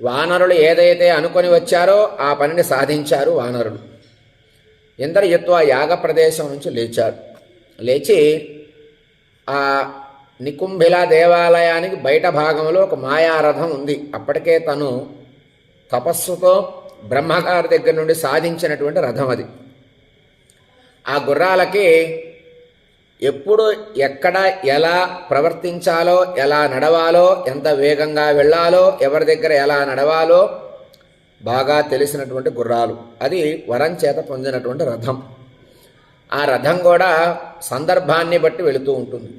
వానరులు ఏదైతే అనుకొని వచ్చారో ఆ పనిని సాధించారు వానరులు. ఇంద్రజిత్తు ఆ యాగ ప్రదేశం నుంచి లేచారు. లేచి ఆ నికుంభిల దేవాలయానికి బయట భాగంలో ఒక మాయారథం ఉంది. అప్పటికే తను తపస్సుతో బ్రహ్మగారి దగ్గర నుండి సాధించినటువంటి రథం అది. ఆ గుర్రాలకి ఎప్పుడు ఎక్కడ ఎలా ప్రవర్తించాలో ఎలా నడవాలో ఎంత వేగంగా వెళ్ళాలో ఎవరి దగ్గర ఎలా నడవాలో బాగా తెలిసినటువంటి గుర్రాలు. అది వరం చేత పొందినటువంటి రథం. ఆ రథం కూడా సందర్భాన్ని బట్టి వెళుతూ ఉంటుంది.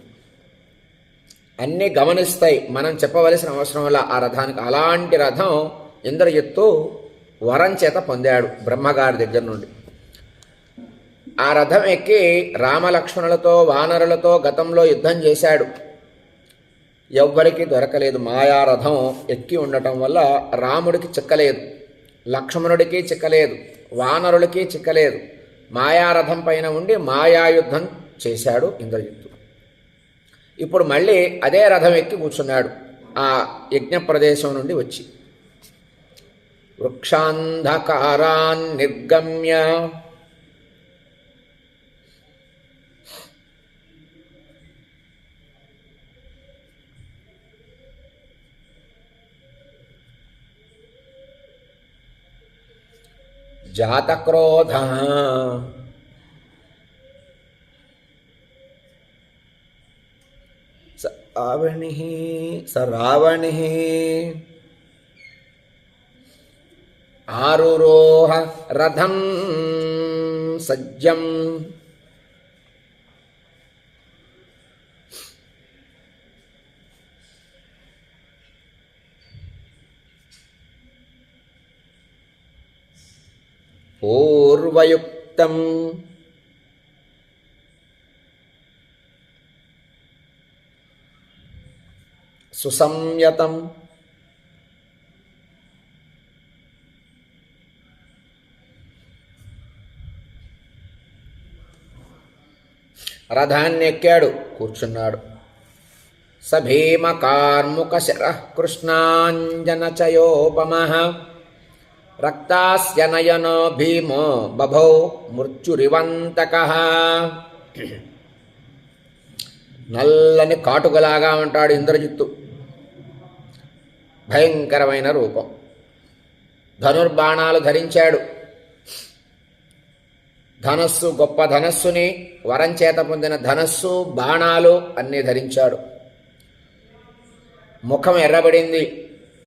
అన్నీ గమనిస్తాయి. మనం చెప్పవలసిన అవసరం వల్ల ఆ రథానికి అలాంటి రథం ఇంద్రజిత్తు వరం చేత పొందాడు బ్రహ్మగారి దగ్గర నుండి. ఆ రథం ఎక్కి రామలక్ష్మణులతో వానరులతో గతంలో యుద్ధం చేశాడు. ఎవ్వరికి దొరకలేదు. మాయారథం ఎక్కి ఉండటం వల్ల రాముడికి చిక్కలేదు. లక్ష్మణుడికి చిక్కలేదు. వానరులకి చిక్కలేదు. మాయారథం పైన ఉండి మాయాయుద్ధం చేశాడు ఇంద్రజిత్తు. ఇప్పుడు మళ్ళీ అదే రథం ఎక్కి కూర్చున్నాడు. ఆ యజ్ఞ ప్రదేశం నుండి వచ్చి. వృక్షాంధకారాన్ నిర్గమ్య जात क्रोध। आवणिः स रावणिः आरुरोह रथं सज्जम्। పూర్వయుక్తం సుసంయతం. రథాన్ని ఎక్కాడు కూర్చున్నాడు. సభీమ కార్ముక శర కృష్ణాంజనచయోపమ రక్తాస్య నయనో భీమో బభౌ మృత్యురివంతక. నల్లని కాటుకలాగా ఉంటాడు ఇంద్రజిత్తు. భయంకరమైన రూపం. ధనుర్బాణాలు ధరించాడు. ధనస్సు గొప్ప ధనస్సుని వరం చేత పొందిన ధనస్సు బాణాలు అన్నీ ధరించాడు. ముఖం ఎర్రబడింది.